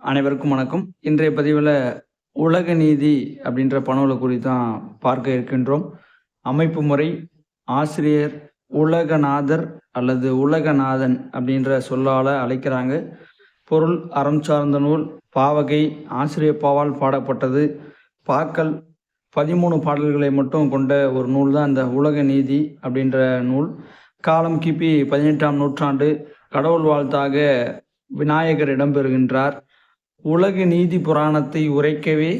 அனைவருக்கும் வணக்கம். இன்றைய பதிவில் உலக நீதி அப்படின்ற பணவில் குறித்து தான் பார்க்க இருக்கின்றோம். அமைப்பு முறை ஆசிரியர் உலகநாதர் அல்லது உலகநாதன் அப்படின்ற சொல்லால் அழைக்கிறாங்க. பொருள் அறம் சார்ந்த நூல் பாவகை ஆசிரியர் பாவால் பாடப்பட்டது. பாக்கல் பதிமூணு பாடல்களை மட்டும் கொண்ட ஒரு நூல் தான் இந்த உலக நீதி அப்படின்ற நூல். காலம் கிபி பதினெட்டாம் நூற்றாண்டு கடவுள் வாழ்த்தாக விநாயகர் இடம்பெறுகின்றார். உலக நீதி புராணத்தை உரைக்கவே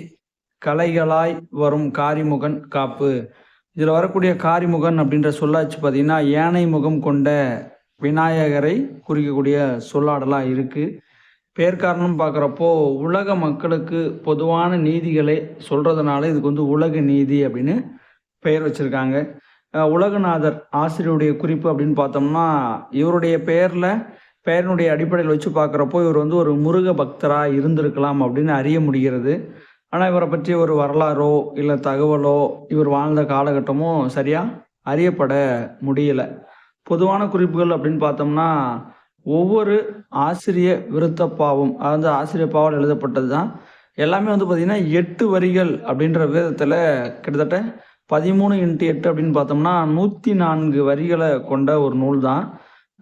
கலைகளாய் வரும் காரிமுகன் காப்பு. இதில் வரக்கூடிய காரிமுகன் அப்படின்ற சொல்லாச்சு பார்த்திங்கன்னா யானை முகம் கொண்ட விநாயகரை குறிக்கக்கூடிய சொல்லாடலாக இருக்குது பேர் காரணம் பார்க்குறப்போ உலக மக்களுக்கு பொதுவான நீதிகளை சொல்கிறதுனால இதுக்கு வந்து உலக நீதி அப்படின்னு பெயர் வச்சுருக்காங்க. உலகநாதர் ஆசிரியருடைய குறிப்பு அப்படின்னு பார்த்தோம்னா இவருடைய பெயரில் பெயரினுடைய அடிப்படையில் வச்சு பார்க்குறப்போ இவர் வந்து ஒரு முருக பக்தராக இருந்திருக்கலாம் அப்படின்னு அறிய முடிகிறது. ஆனால் இவரை பற்றி ஒரு வரலாறோ இல்லை தகவலோ இவர் வாழ்ந்த காலகட்டமோ சரியாக அறியப்பட முடியலை. பொதுவான குறிப்புகள் அப்படின்னு பார்த்தோம்னா ஒவ்வொரு ஆசிரிய விருத்தப்பாவும் அதாவது ஆசிரியப்பாவால் எழுதப்பட்டது தான் எல்லாமே வந்து பார்த்திங்கன்னா எட்டு வரிகள் அப்படின்ற விதத்தில் கிட்டத்தட்ட பதிமூணு இன்ட்டு எட்டு அப்படின்னு பார்த்தோம்னா நூற்றி நான்கு வரிகளை கொண்ட ஒரு நூல் தான்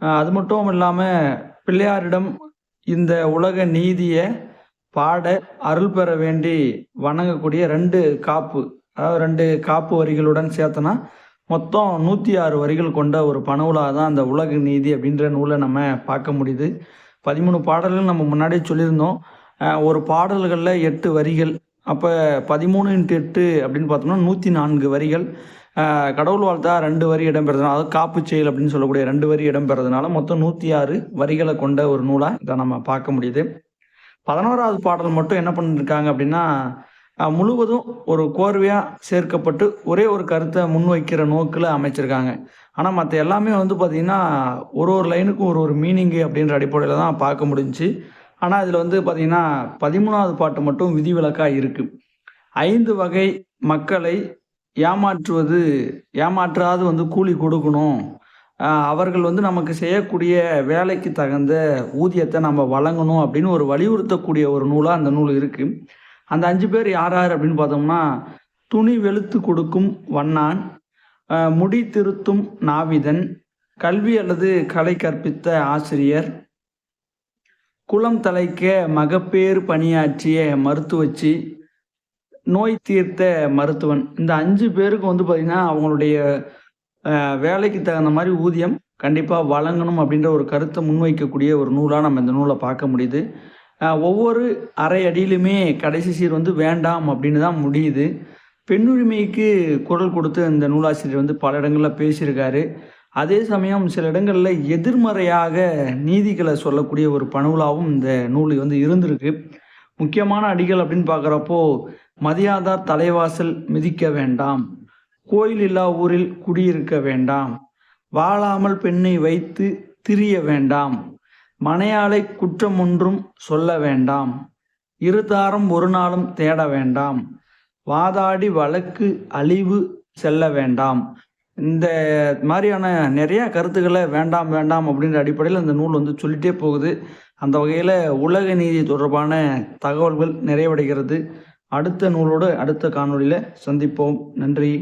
அது மட்டும் இல்லாமல் பிள்ளையாரிடம் இந்த உலக நீதியை பாட அருள் பெற வேண்டி வணங்கக்கூடிய ரெண்டு காப்பு அதாவது ரெண்டு காப்பு வரிகளுடன் சேர்த்தனா மொத்தம் நூற்றி ஆறு வரிகள் கொண்ட ஒரு பனவுலாக தான் அந்த உலக நீதி அப்படின்ற நூலை நம்ம பார்க்க முடியுது. பதிமூணு பாடல்கள் நம்ம முன்னாடியே சொல்லியிருந்தோம். ஒரு பாடல்களில் எட்டு வரிகள் அப்போ பதிமூணு இன்ட்டு எட்டு அப்படின்னு பார்த்தோம்னா நூற்றி நான்கு வரிகள். கடவுள் வாழ்த்தா ரெண்டு வரி இடம்பெறதுனால அதாவது காப்பு செயல் அப்படின்னு சொல்லக்கூடிய ரெண்டு வரி இடம்பெறதுனால மொத்தம் நூற்றி ஆறு வரிகளை கொண்ட ஒரு நூலாக இதை நம்ம பார்க்க முடியுது. பதினோராவது பாடல் மட்டும் என்ன பண்ணியிருக்காங்க அப்படின்னா முழுவதும் ஒரு கோர்வையாக சேர்க்கப்பட்டு ஒரே ஒரு கருத்தை முன்வைக்கிற நோக்கில் அமைச்சிருக்காங்க. ஆனால் மற்ற எல்லாமே வந்து பார்த்திங்கன்னா ஒரு ஒரு லைனுக்கும் ஒரு ஒரு மீனிங்கு அப்படின்ற அடிப்படையில் தான் பார்க்க முடிஞ்சு ஆனால் இதில் வந்து பார்த்திங்கன்னா பதிமூணாவது பாட்டு மட்டும் விதிவிலக்காக இருக்குது ஐந்து வகை மக்களை ஏமாற்றுவது ஏமாற்றாது வந்து கூலி கொடுக்கணும். அவர்கள் வந்து நமக்கு செய்யக்கூடிய வேலைக்கு தகுந்த ஊதியத்தை நம்ம வழங்கணும் அப்படின்னு ஒரு வலியுறுத்தக்கூடிய ஒரு நூலாக அந்த நூல் இருக்குது அந்த அஞ்சு பேர் யார் யார் அப்படின்னு பார்த்தோம்னா துணி வெளுத்து கொடுக்கும் வண்ணான் முடி திருத்தும் நாவிதன் கல்வி அல்லது கலை கற்பித்த ஆசிரியர் குளம் தலைக்க மகப்பேறு பணியாற்றிய மருத்துவச்சி நோய் தீர்த்த மருத்துவன். இந்த அஞ்சு பேருக்கு வந்து பார்த்திங்கன்னா அவங்களுடைய வேலைக்கு தகுந்த மாதிரி ஊதியம் கண்டிப்பாக வழங்கணும் அப்படின்ற ஒரு கருத்தை முன்வைக்கக்கூடிய ஒரு நூலாக நம்ம இந்த நூலை பார்க்க முடியுது. ஒவ்வொரு அரை அடியிலுமே கடைசி சீர் வந்து வேண்டாம் அப்படின்னு தான் முடியுது. பெண்ணுரிமைக்கு குரல் கொடுத்து இந்த நூலாசிரியர் வந்து பல இடங்களில் பேசியிருக்காரு. அதே சமயம் சில இடங்களில் எதிர்மறையாக நீதிகளை சொல்லக்கூடிய ஒரு பணுவலாகவும் இந்த நூல் வந்து இருந்திருக்கு. முக்கியமான அடிகள் அப்படின்னு பார்க்குறப்போ மதியாதார் தலைவாசல் மிதிக்க வேண்டாம். கோயில் இல்லா ஊரில் குடியிருக்க வேண்டாம். வாழாமல் பெண்ணை வைத்து திரிய வேண்டாம். மனையாளை குற்றம் ஒன்றும் சொல்ல வேண்டாம். இருதாரம் ஒரு நாளும் தேட வேண்டாம். வாதாடி வழக்கு அழிவு செல்ல வேண்டாம். இந்த மாதிரியான நிறைய கருத்துக்களை வேண்டாம் வேண்டாம் அப்படின்ற அடிப்படையில் இந்த நூல் வந்து சொல்லிட்டே போகுது. அந்த வகையில் உலக நீதி தொடர்பான தகவல்கள் நிறைவடைகிறது. அடுத்த நூலோடு அடுத்த காணொலியில் சந்திப்போம். நன்றி.